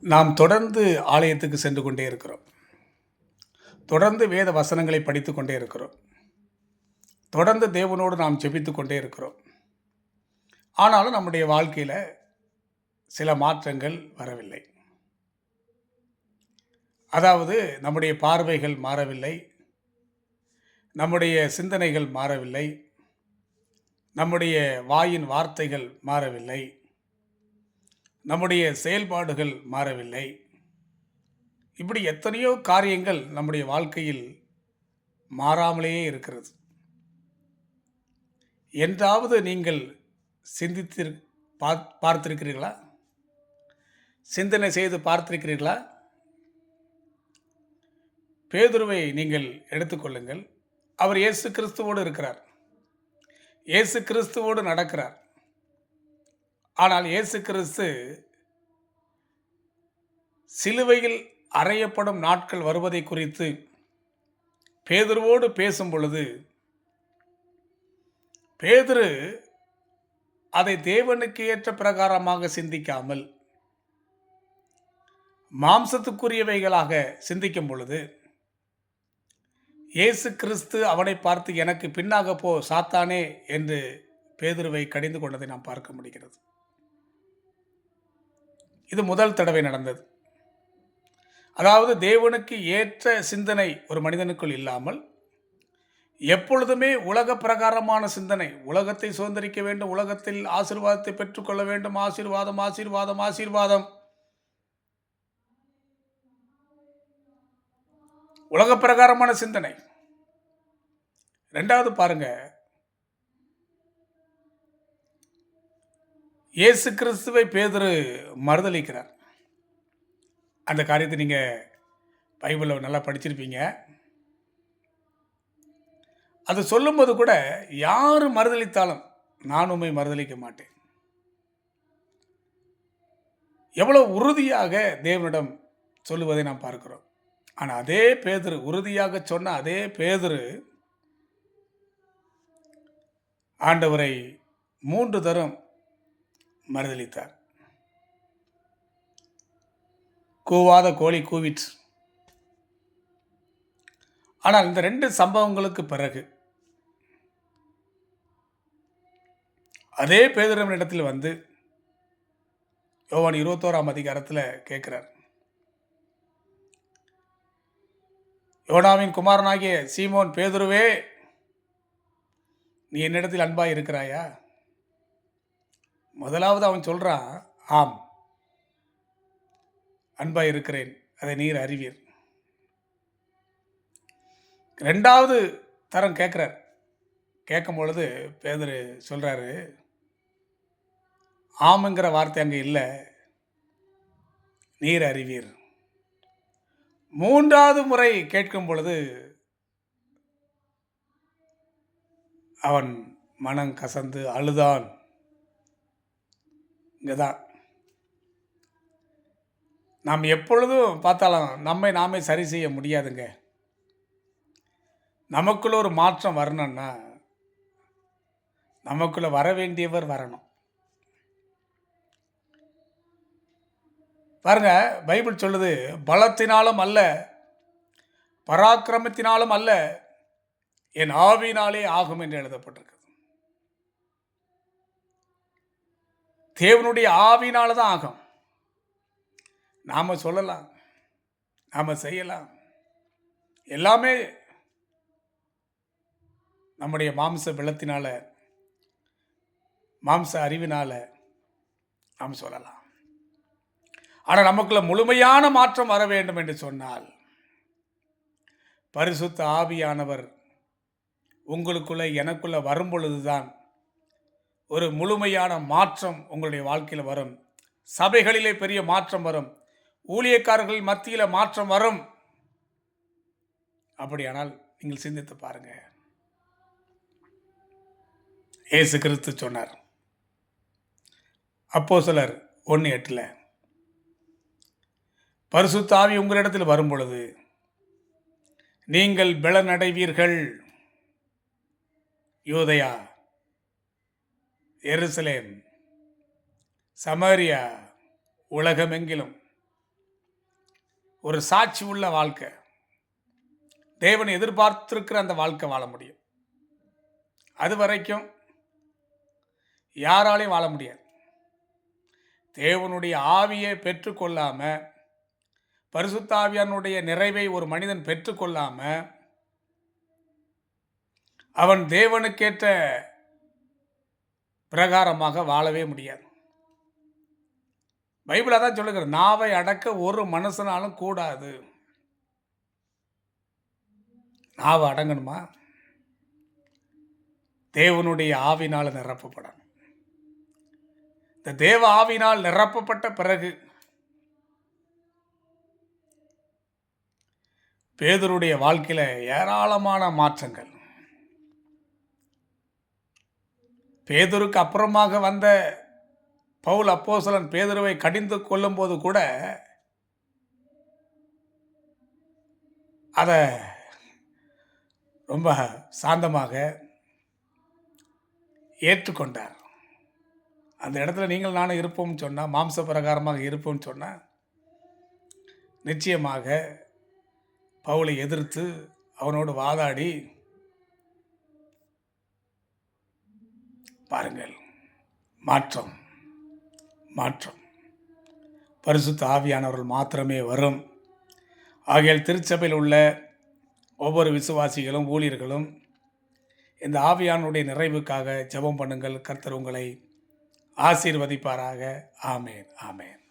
நாம் தொடர்ந்து ஆலயத்துக்கு சென்று கொண்டே இருக்கிறோம். தொடர்ந்து வேத வசனங்களை படித்து கொண்டே இருக்கிறோம். தொடர்ந்து தேவனோடு நாம் ஜெபித்து கொண்டே இருக்கிறோம். ஆனாலும் நம்முடைய வாழ்க்கையில் சில மாற்றங்கள் வரவில்லை. அதாவது நம்முடைய பார்வைகள் மாறவில்லை. நம்முடைய சிந்தனைகள் மாறவில்லை. நம்முடைய வாயின் வார்த்தைகள் மாறவில்லை. நம்முடைய செயல்பாடுகள் மாறவில்லை. இப்படி எத்தனையோ காரியங்கள் நம்முடைய வாழ்க்கையில் மாறாமலேயே இருக்கிறது. என்றாவது நீங்கள் சிந்தித்து பார்த்திருக்கிறீர்களா? சிந்தனை செய்து பார்த்திருக்கிறீர்களா? பேதுருவை நீங்கள் எடுத்துக்கொள்ளுங்கள் அவர் இயேசு கிறிஸ்துவோடு இருக்கிறார். இயேசு கிறிஸ்துவோடு நடக்கிறார். ஆனால் இயேசு கிறிஸ்து சிலுவையில் அறையப்படும் நாட்கள் வருவதை குறித்து பேதுருவோடு பேசும் பொழுது பேதுரு அதை தேவனுக்கு ஏற்ற பிரகாரமாக சிந்திக்காமல் மாம்சத்துக்குரியவைகளாக சிந்திக்கும் பொழுது இயேசு கிறிஸ்து அவனை பார்த்து எனக்கு பின்னாக போ சாத்தானே என்று பேதுருவை கடிந்து கொண்டதை நாம் பார்க்க முடிகிறது. இது முதல் தடவை நடந்தது. அதாவது தேவனுக்கு ஏற்ற சிந்தனை ஒரு மனிதனுக்குள் இல்லாமல் எப்பொழுதுமே உலக பிரகாரமான சிந்தனை உலகத்தை சுதந்திரிக்க வேண்டும் உலகத்தில் ஆசீர்வாதத்தை பெற்றுக்கொள்ள வேண்டும் ஆசீர்வாதம் ஆசீர்வாதம் ஆசீர்வாதம். உலக பிரகாரமான சிந்தனை. ரெண்டாவது பாருங்கள் இயேசு கிறிஸ்துவை பேதரு மறுதளிக்கிறார். அந்த காரியத்தை நீங்கள் பைபிளில் நல்லா படிச்சிருப்பீங்க. அது சொல்லும்போது கூட யார் மறுதளித்தாலும் நான் உண்மை மறுதளிக்க மாட்டேன். எவ்வளோ உறுதியாக தேவனிடம் சொல்லுவதை நாம் பார்க்கிறோம். ஆனால் அதே பேதர் உறுதியாக சொன்ன அதே பேதர் ஆண்டவரை மூன்று தரம் மறுதளித்தார். கூவாத கோழி கூவிற்று. ஆனால் இந்த ரெண்டு சம்பவங்களுக்கு பிறகு அதே பேதுரம் இடத்தில் வந்து யோவான் இருபத்தோராம் அதிகாரத்தில் கேட்குறார். யோனாவின் குமாரனாகிய சீமோன் பேதுருவே நீ என்னிடத்தில் அன்பாக இருக்கிறாயா? முதலாவது அவன் சொல்கிறான் ஆம் அன்பாக இருக்கிறேன் அதை நீர் அறிவீர். ரெண்டாவது தரம் கேட்குறார். கேட்கும் பொழுது பேதர் சொல்கிறாரு ஆமுங்கிற வார்த்தை அங்கே இல்லை நீர் அறிவீர். மூன்றாவது முறை கேட்கும் பொழுது அவன் மனம் கசந்து அழுதான். இங்கே தான் நாம் எப்பொழுதும் பார்த்தாலும் நம்மை நாமே சரி செய்ய முடியாதுங்க. நமக்குள்ள ஒரு மாற்றம் வரணும்னா நமக்குள்ள வர வேண்டியவர் வரணும். பாருங்க பைபிள் சொல்லுது பலத்தினாலும் அல்ல பராக்கிரமத்தினாலும் அல்ல என் ஆவினாலே ஆகும் என்று எழுதப்பட்டிருக்கு. தேவனுடைய ஆவினால தான் ஆகும். நாம் சொல்லலாம். நாம் செய்யலாம். எல்லாமே நம்முடைய மாம்ச பலத்தினால மாம்ச அறிவினால் நாம் சொல்லலாம். ஆனால் நமக்குள்ள முழுமையான மாற்றம் வர வேண்டும் என்று சொன்னால் பரிசுத்த ஆவியானவர் உங்களுக்குள்ளே எனக்குள்ளே வரும் பொழுதுதான் ஒரு முழுமையான மாற்றம் உங்களுடைய வாழ்க்கையில் வரும். சபைகளிலே பெரிய மாற்றம் வரும். ஊழியக்காரர்கள் மத்தியில் மாற்றம் வரும். அப்படியானால் நீங்கள் சிந்தித்து பாருங்க. ஏசு கிறிஸ்து சொன்னார். அப்போ சிலர் ஒன்று எட்டில் பரிசுத்த ஆவி உங்களிடத்தில் வரும் பொழுது நீங்கள் பலனடைவீர்கள். யோதையா எருசலேம் சமரியா உலகமெங்கிலும் ஒரு சாட்சி உள்ள வாழ்க்கை. தேவன் எதிர்பார்த்திருக்கிற அந்த வாழ்க்கை வாழ முடியும். அது வரைக்கும் யாராலையும் வாழ முடியாது. தேவனுடைய ஆவியை பெற்றுக்கொள்ளாமல் பரிசுத்தாவியானுடைய நிறைவை ஒரு மனிதன் பெற்றுக்கொள்ளாமல் அவன் தேவனுக்கேற்ற பிரகாரமாக வாழவே முடியாது. பைபிளாக தான் சொல்லுகிறது நாவை அடக்க ஒரு மனுஷனாலும் கூடாது. நாவை அடங்கணுமா? தேவனுடைய ஆவினால் நிரப்பப்படணும். இந்த தேவ ஆவினால் நிரப்பப்பட்ட பிறகு பேதருடைய வாழ்க்கையில் ஏராளமான மாற்றங்கள் பேதுருக்கு அப்புறமாக வந்த பவுல் அப்போசலன் பேதுருவை கடிந்து கொள்ளும்போது கூட அதை ரொம்ப சாந்தமாக ஏற்றுக்கொண்டார். அந்த இடத்துல நீங்கள் நானும் இருப்போம்னு சொன்னால் மாம்ச பிரகாரமாக இருப்போம்னு சொன்னால் நிச்சயமாக பவுலை எதிர்த்து அவனோடு வாதாடி பாருங்கள். மாற்றம் மாற்றம். பரிசுத்த ஆவியானவர்கள் மாத்திரமே வரும். ஆகையால் திருச்சபையில் உள்ள ஒவ்வொரு விசுவாசிகளும் ஊழியர்களும் இந்த ஆவியானுடைய நிறைவுக்காக ஜெபம் பண்ணுங்கள். கர்த்தர் உங்களை ஆசீர்வதிப்பாராக. ஆமேன் ஆமேன்.